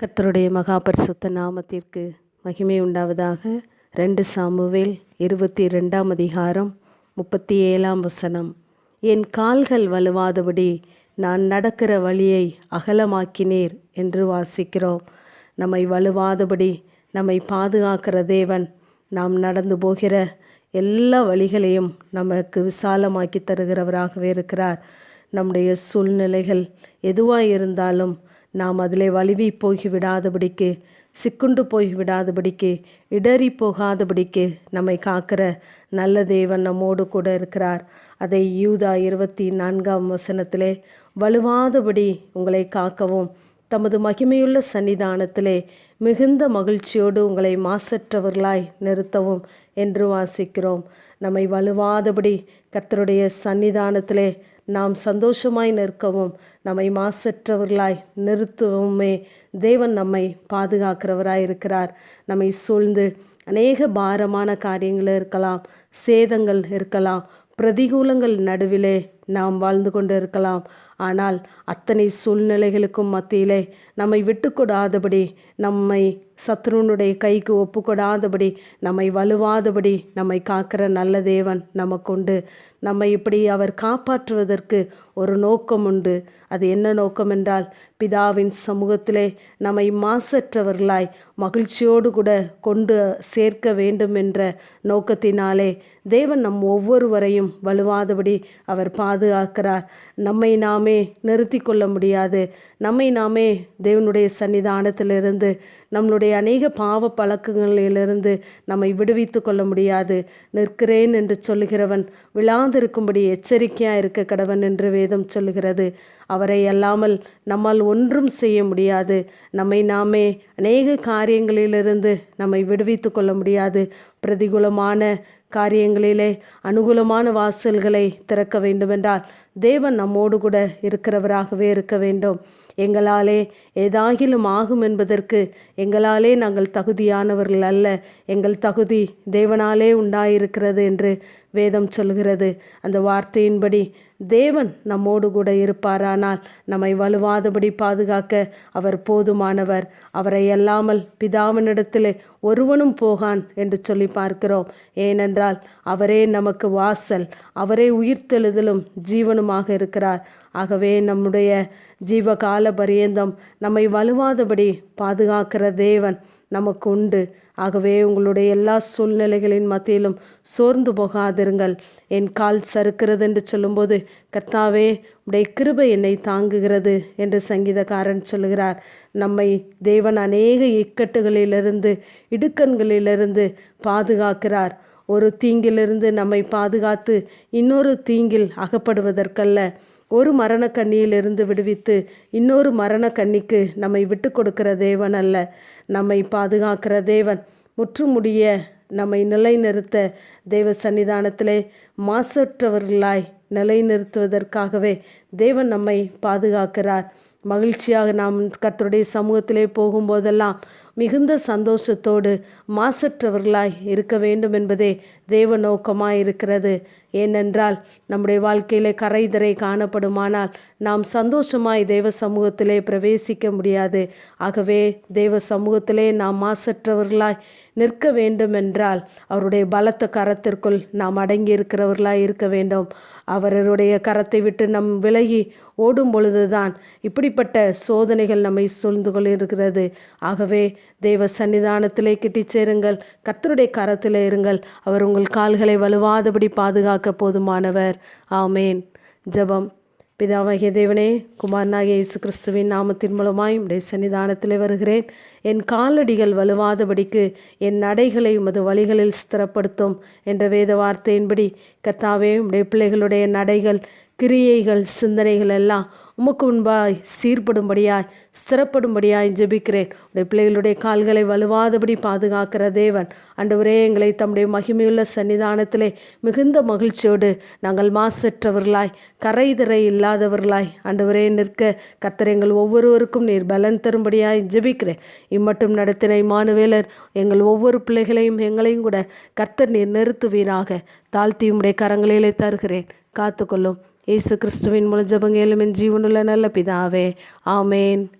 கர்த்தருடைய மகா பரிசுத்த நாமத்திற்கு மகிமை உண்டாவதாக. ரெண்டு சாமுவேல் இருபத்தி ரெண்டாம் அதிகாரம் முப்பத்தி ஏழாம் வசனம். என் கால்கள் வலுவாதபடி நான் நடக்கிற வழியை அகலமாக்கினீர் என்று வாசிக்கிறோம். நம்மை வலுவாதபடி நம்மை பாதுகாக்கிற தேவன் நாம் நடந்து போகிற எல்லா வழிகளையும் நமக்கு விசாலமாக்கி தருகிறவராகவே இருக்கிறார். நம்முடைய சூழ்நிலைகள் எதுவாக இருந்தாலும் நாம் அதிலே வழுவி போய் விடாதபடிக்கு சிக்குண்டு போய் விடாதபடிக்கு இடறி போகாதபடிக்கு நம்மை காக்கிற நல்ல தேவன் நம்மோடு கூட இருக்கிறார். அதை யூதா இருபத்தி நான்காம் வசனத்திலே வலுவாதபடி உங்களை காக்கவும். தமது மகிமையுள்ள சன்னிதானத்திலே மிகுந்த மகிழ்ச்சியோடு உங்களை மாசற்றவர்களாய் நிறுத்தவும் என்று வாசிக்கிறோம். நம்மை வலுவாதபடி கர்த்தருடைய சன்னிதானத்திலே நாம் சந்தோஷமாய் நிற்கவும் நம்மை மாசற்றவர்களாய் நிறுத்தவுமே தேவன் நம்மை பாதுகாக்கிறவராய் இருக்கிறார். நம்மை சூழ்ந்து அநேக பாரமான காரியங்கள் இருக்கலாம் சேதங்கள் இருக்கலாம் பிரதிகூலங்கள் நடுவிலே நாம் வாழ்ந்து கொண்டு இருக்கலாம். ஆனால் அத்தனை சூழ்நிலைகளுக்கும் மத்தியிலே நம்மை விட்டுக்கொடாதபடி நம்மை சத்ருனுடைய கைக்கு ஒப்புக்கொடாதபடி நம்மை வலுவாதபடி நம்மை காக்கிற நல்ல தேவன் நமக்குண்டு. நம்மை இப்படி அவர் காப்பாற்றுவதற்கு ஒரு நோக்கம் உண்டு அது என்ன நோக்கம் என்றால் பிதாவின் சமூகத்திலே நம்மை மாசற்றவர்களாய் மகிழ்ச்சியோடு கூட கொண்டு சேர்க்க வேண்டும் என்ற நோக்கத்தினாலே தேவன் நம் ஒவ்வொருவரையும் வலுவாதபடி அவர் பாதுகாக்கிறார். நம்மை நாமே நிறுத்தி கொள்ள முடியாது. நம்மை நாமே தேவனுடைய சன்னிதானத்திலிருந்து நம்மளுடைய அநேக பாவ பழக்கங்களிலிருந்து நம்மை விடுவித்து கொள்ள முடியாது. நிற்கிறேன் என்று சொல்லுகிறவன் விழாந்திருக்கும்படி எச்சரிக்கையாக இருக்க கடவன் என்று வேதம் சொல்லுகிறது. அவரை அல்லாமல் நம்மால் ஒன்றும் செய்ய முடியாது. நம்மை நாமே அநேக காரியங்களிலிருந்து நம்மை விடுவித்து கொள்ள முடியாது. பிரதிகூலமான காரியங்களிலே அனுகூலமான வாசல்களை திறக்க வேண்டுமென்றால் தேவன் நம்மோடு கூட இருக்கிறவராகவே இருக்க வேண்டும். எங்களாலே ஏதாகிலும் ஆகும் என்பதற்கு எங்களாலே நாங்கள் தகுதியானவர்கள் அல்ல. எங்கள் தகுதி தேவனாலே உண்டாயிருக்கிறது என்று வேதம் சொல்கிறது. அந்த வார்த்தையின்படி தேவன் நம்மோடு கூட இருப்பாரானால் நம்மை வலுவாதபடி பாதுகாக்க அவர் போதுமானவர். அவரை அல்லாமல் பிதாவினிடத்திலே ஒருவனும் போகான் என்று சொல்லி பார்க்கிறோம். ஏனென்றால் அவரே நமக்கு வாசல். அவரே உயிர்த்தெழுதலும் ஜீவனும் ஜீவனுமாக இருக்கிறார். ஆகவே நம்முடைய ஜீவகால பரியந்தம் நம்மை வலுவாதபடி பாதுகாக்கிற தேவன் நமக்கு உண்டு. ஆகவே உங்களுடைய எல்லா சூழ்நிலைகளின் மத்தியிலும் சோர்ந்து போகாதிருங்கள். என் கால் சறுக்கிறது என்று சொல்லும்போது கர்த்தாவே உடைய கிருபை என்னை தாங்குகிறது என்று சங்கீதக்காரன் சொல்கிறார் நம்மை தேவன் அநேக இக்கட்டுகளிலிருந்து இடுக்கண்களிலிருந்து பாதுகாக்கிறார். ஒரு தீங்கிலிருந்து நம்மை பாதுகாத்து இன்னொரு தீங்கில் அகப்படுவதற்கல்ல. ஒரு மரண கண்ணியிலிருந்து விடுவித்து இன்னொரு மரண கண்ணிக்கு நம்மை விட்டு கொடுக்கிற தேவன் அல்ல. நம்மை பாதுகாக்கிற தேவன். முற்றுமுடிய நம்மை நிலைநிறுத்த தேவ சன்னிதானத்திலே மாசற்றவர்களாய் நிலைநிறுத்துவதற்காகவே தேவன் நம்மை பாதுகாக்கிறார். மகிழ்ச்சியாக நாம் கத்தருடைய சமூகத்திலே போகும்போதெல்லாம் மிகுந்த சந்தோஷத்தோடு மாசற்றவர்களாய் இருக்க வேண்டும் என்பதே தேவ நோக்கமாக இருக்கிறது ஏனென்றால் நம்முடைய வாழ்க்கையிலே கரைதரை காணப்படுமானால் நாம் சந்தோஷமாய் தெய்வ சமூகத்திலே பிரவேசிக்க முடியாது. ஆகவே தெய்வ சமூகத்திலே நாம் மாசற்றவர்களாய் நிற்க வேண்டுமென்றால் அவருடைய பலத்த கரத்திற்குள் நாம் அடங்கி இருக்கிறவர்களாக இருக்க வேண்டும். அவருடைய கரத்தை விட்டு நம் விலகி ஓடும் பொழுதுதான் இப்படிப்பட்ட சோதனைகள் நம்மை சூழ்ந்து கொண்டிருக்கிறது. ஆகவே தேவ சன்னிதானத்திலே கிட்டி சேருங்கள். கர்த்தருடைய கரத்தில் இருங்கள். அவர் உங்கள் கால்களை வலுவாதபடி பாதுகாக்க போதுமானவர். ஆமேன். ஜபம். பிதாவாகிய தேவனே குமாரனாகிய இயேசு கிறிஸ்துவின் நாமத்தின் மூலமாய் உடைய சன்னிதானத்தில் வருகிறேன். என் காலடிகள் வலுவாதபடிக்கு என் நடைகளை உமது வழிகளில் ஸ்திரப்படுத்தும் என்ற வேத வார்த்தையின்படி கத்தாவே உடைய பிள்ளைகளுடைய நடைகள் கிரியைகள் சிந்தனைகள் எல்லாம் உமக்கு முன்பாய் சீர்படும்படியாய் ஸ்திரப்படும்படியாய் ஜெபிக்கிறேன். உடைய பிள்ளைகளுடைய கால்களை வலுவாதபடி பாதுகாக்கிற தேவன். அன்றுவரே எங்களை தம்முடைய மகிமையுள்ள சன்னிதானத்திலே மிகுந்த மகிழ்ச்சியோடு நாங்கள் மாசற்றவர்களாய் கரைதிரை இல்லாதவர்களாய் அன்றுவரே நிற்க கத்தர் எங்கள் ஒவ்வொருவருக்கும் நீர் பலன் தரும்படியாய் ஜெபிக்கிறேன். இம்மட்டும் நடத்தின இமானுவேலர் எங்கள் ஒவ்வொரு பிள்ளைகளையும் எங்களையும் கூட கர்த்தர் நீர் நிறுத்துவீராக. தாழ்த்தி உம்முடைய கரங்களிலே தருகிறேன். காத்துக்கொள்ளும். இயேசு கிறிஸ்துவின் மூலம் ஜபங்கேலும் என் ஜீவனுள்ள நல்ல பிதாவே ஆமேன்